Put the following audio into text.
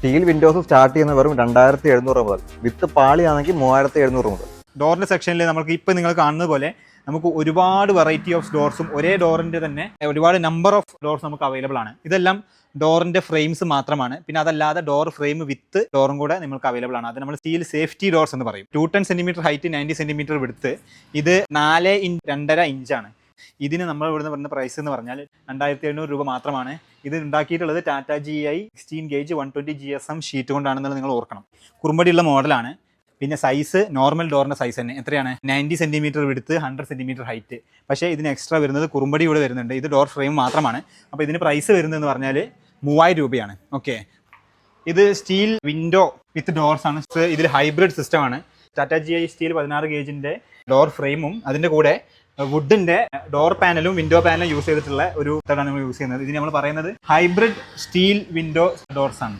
Steel Windows start ചെയ്യുന്ന വെറും രണ്ടായിരത്തി എഴുന്നൂറ് മുതൽ. വിത്ത് പാളിയാണെങ്കിൽ മൂവായിരത്തി എഴുന്നൂറ് മുതൽ ഡോറിന്റെ സെക്ഷനിൽ നമുക്ക് ഇപ്പം നിങ്ങൾ കാണുന്നത് പോലെ നമുക്ക് ഒരുപാട് വെറൈറ്റി ഓഫ് ഡോർസും ഒരേ ഡോറിന്റെ തന്നെ ഒരുപാട് നമ്പർ ഓഫ് ഡോർസ് നമുക്ക് അവൈലബിൾ ആണ്. ഇതെല്ലാം ഡോറിന്റെ ഫ്രെയിംസ് മാത്രമാണ്. പിന്നെ അതല്ലാതെ ഡോർ ഫ്രെയിം വിത്ത് ഡോറും കൂടെ നിങ്ങൾക്ക് അവൈലബിൾ ആണ്. അത് നമ്മൾ സ്റ്റീൽ സേഫ്റ്റി ഡോർസ് എന്ന് പറയും. Two ten centimetre height ninety centimetre വിടുത്ത് ഇത് നാല് ഇഞ്ച് രണ്ടര ഇഞ്ചാണ് ഇതിന് നമ്മൾ ഇവിടുന്ന് പറയുന്ന പ്രൈസ് എന്ന് പറഞ്ഞാൽ രണ്ടായിരത്തി എഴുന്നൂറ് രൂപ മാത്രമാണ്. ഇത് ഉണ്ടാക്കിയിട്ടുള്ളത് Tata G I sixteen gauge one twenty G S M sheet കൊണ്ടാണെന്നുള്ളത് നിങ്ങൾ ഓർക്കണം. കുറുമ്പടിയുള്ള മോഡലാണ്. പിന്നെ സൈസ് നോർമൽ ഡോറിന്റെ സൈസ് തന്നെ. എത്രയാണ്? നയന്റി സെന്റിമീറ്റർ വിടുത്ത് ഹൺഡ്രഡ് സെന്റിമീറ്റർ ഹൈറ്റ് പക്ഷേ ഇതിന് എക്സ്ട്രാ വരുന്നത് കുറുമ്പടി കൂടെ വരുന്നുണ്ട്. ഇത് ഡോർ ഫ്രെയിം മാത്രമാണ്. അപ്പോൾ ഇതിന് പ്രൈസ് വരുന്നതെന്ന് പറഞ്ഞാൽ മൂവായിരം രൂപയാണ്. ഓക്കെ ഇത് സ്റ്റീൽ വിൻഡോ വിത്ത് ഡോർസ് ആണ്. ഇതിൽ ഹൈബ്രിഡ് സിസ്റ്റമാണ് ടാറ്റാ ജി ഐ സ്റ്റീൽ പതിനാറ് ഗേജിന്റെ ഡോർ ഫ്രെയിമും അതിന്റെ കൂടെ വുഡിന്റെ ഡോർ പാനലും വിൻഡോ പാനലും യൂസ് ചെയ്തിട്ടുള്ള ഒരു ഇതാണ് നമ്മൾ യൂസ് ചെയ്യുന്നത്. ഇതിന് നമ്മൾ പറയുന്നത് ഹൈബ്രിഡ് സ്റ്റീൽ വിൻഡോ ഡോർസ് ആണ്.